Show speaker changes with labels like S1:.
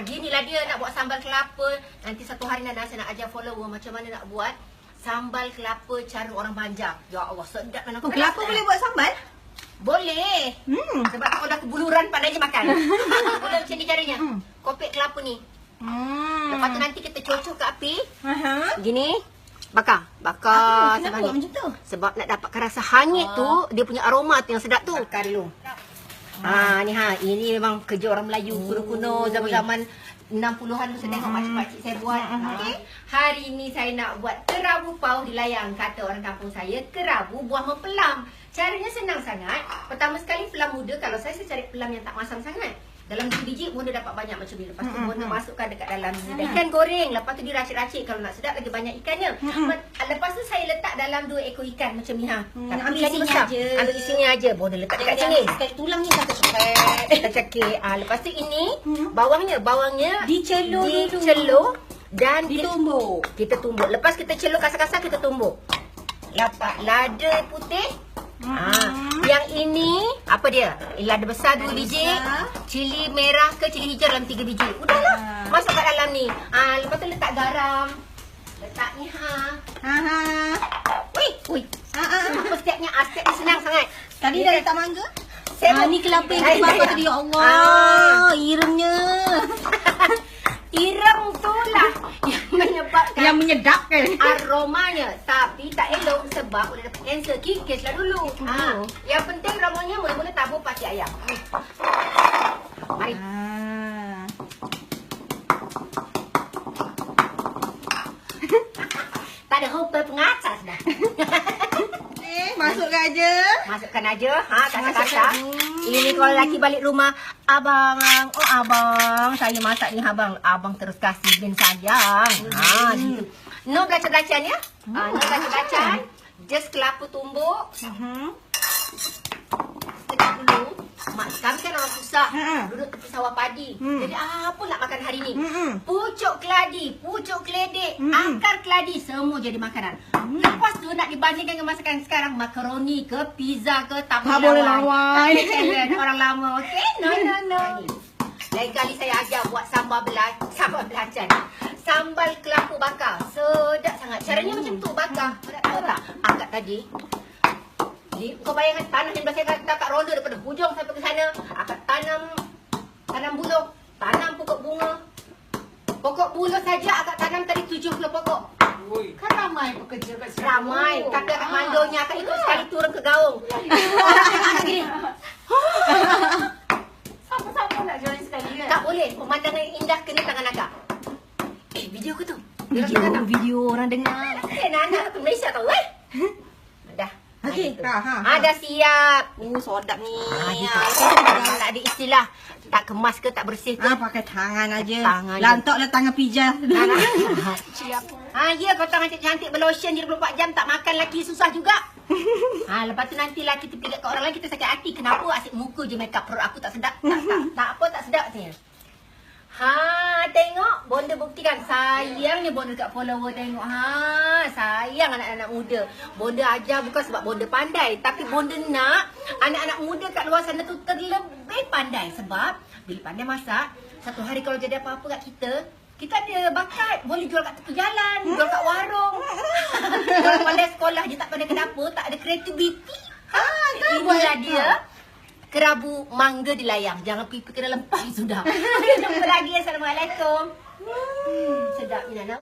S1: Ah, ginilah dia nak buat sambal kelapa. Nanti satu hari Nana saya nak ajar follower macam mana nak buat sambal kelapa cara orang banjar. Ya Allah, sedap Nana.
S2: Oh, kelapa boleh buat sambal?
S1: Boleh.
S2: Hmm.
S1: Sebab kalau dah kebuluran pandai je makan. Boleh macam ni caranya.
S2: Hmm.
S1: Kopek kelapa ni.
S2: Hmm.
S1: Lepas tu nanti kita cocok ke api.
S2: Aha.
S1: Gini. Bakar. Bakar.
S2: Buat
S1: hangit.
S2: macam tu?
S1: Sebab nak dapatkan rasa hangit tu, dia punya aroma tu yang sedap tu.
S2: Bakar dulu.
S1: Ha ni ha, ini memang kerja orang Melayu kuno-kuno zaman-zaman 60-an tu saya tengok makcik-makcik saya buat. Okey. Hari ni saya nak buat kerabu pauh di layang kata orang kampung saya, kerabu buah mempelam. Caranya senang sangat. Pertama sekali pelam muda kalau saya saya cari pelam yang tak masam sangat. Dalam 2 biji bonda dapat banyak macam ni. Lepas tu bonda masukkan dekat dalam ni. Ikan goreng. Lepas tu diracik-racik. Kalau nak sedap lagi banyak ikannya. Lepas tu saya letak dalam dua ekor ikan macam ni ha.
S2: Hmm, ambil isinya
S1: besar.
S2: je.
S1: Ambil isinya aja. Bonda letak dekat sini.
S2: Sekali tulang ni cepat.
S1: Kita cekik. Ah, lepas tu ini bawangnya, bawangnya
S2: Dicelur dulu.
S1: dicelur dan kita,
S2: Ditumbuk.
S1: kita tumbuk. Lepas kita celur kasar-kasar kita tumbuk. Lepas lada putih. Ah,
S2: Hmm.
S1: yang ini apa dia? Lada besar dua biji, cili merah ke cili hijau dalam tiga biji. Udahlah.
S2: Ah.
S1: Masuk kat dalam ni. Ah, lepas tu letak garam. Letak ni ha.
S2: Aha.
S1: Wih, wih.
S2: Ha ah.
S1: Apa stepnya? Ah, step ni senang sangat.
S2: Tadi dah letak mangga?
S1: Saya
S2: ah,
S1: mau-
S2: ni kelapa yang tadi. Ya Allah.
S1: Ah.
S2: Irengnya.
S1: Ireng tu lah yang menyebabkan
S2: Yang menyedapkan.
S1: aromanya tapi tak elok sebab boleh dapat kanser kikislah dulu. Ha.
S2: Oh.
S1: Yang penting ramanya mula-mula tabur pati ayam. Mari.
S2: Ah.
S1: Tak ada hotel pengatas dah.
S2: Masukkan aja.
S1: Masukkan aja. Ha, kata-kata.
S2: Hmm.
S1: Ini kalau lelaki balik rumah, abang, oh abang, saya masak ni abang. Abang terus kasih bin sayang. Ha, gitu. No belacan-belacan ya. Ha, no belacan-belacan. Just kelapa tumbuk.
S2: Mhm.
S1: Sedap dulu. Mak kami kan orang susah.
S2: Ha.
S1: Duduk tepi sawah padi.
S2: Hmm.
S1: Jadi apa nak makan hari ni?
S2: Mm-mm.
S1: Pucuk keladi, pucuk keledek,
S2: Mm-mm.
S1: akar keladi semua jadi makanan. Lepas tu nak dibandingkan dengan masakan sekarang makaroni ke pizza ke tak,
S2: Tak boleh lawan.
S1: Tak boleh challenge orang lama. Okey? No no no. Lain kali saya ajar buat sambal belacan, sambal belacan. Sambal kelapa bakar. Sedap sangat. Caranya macam tu bakar. Tahu tak? Angkat tadi. Kau bayangkan tanah yang saya kata kat roda daripada hujung sampai ke sana. Akan tanam tanam buluh, tanam pokok bunga. Pokok buluh saja akan tanam tadi 70 pokok.
S3: Kan ramai pekerja kat sini.
S1: Ramai. Tapi akan
S3: Ah.
S1: mandonya akan ikut sekali turun ke gaung. Gini.
S3: Siapa-siapa nak join sekali kan?
S1: Tak boleh. Pemandangan indah kena tangan agak. Eh, video ke tu?
S2: Video, video orang dengar.
S1: Eh, Nana ke Malaysia tau eh?
S2: Okey.
S1: Ha,
S2: Ha, ha,
S1: ha. dah siap.
S2: Oh, sodap ni.
S1: Ha,
S2: Ah,
S1: tak, tak ada istilah tak kemas ke tak bersih ke.
S2: Ah, pakai tangan aja.
S1: Tangan je.
S2: Lantaklah tangan.
S1: Siap. Ha, ya kau tangan cantik-cantik berlotion je 24 jam tak makan lagi susah juga. Ha, lepas tu nanti lah kita pergi kat orang lain kita sakit hati. Kenapa asyik muka je make up perut aku tak sedap. Tak, tak, tak apa tak sedap katanya. Ha, tengok Bonda buktikan sayangnya Bonda dekat follower tengok. Ha, sayang anak-anak muda. Bonda ajar bukan sebab Bonda pandai, tapi Bonda nak anak-anak muda kat luar sana tu terlebih pandai sebab bila pandai masak, satu hari kalau jadi apa-apa kat kita, kita ada bakat boleh jual kat tepi jalan, jual kat warung. kalau pandai sekolah je tak pandai ke dapur, tak ada kreativiti. Ha, inilah dia kerabu mangga di layang. Jangan pipi ke dalam pai sudah. Jumpa lagi. Assalamualaikum. Hmm, sedap ni.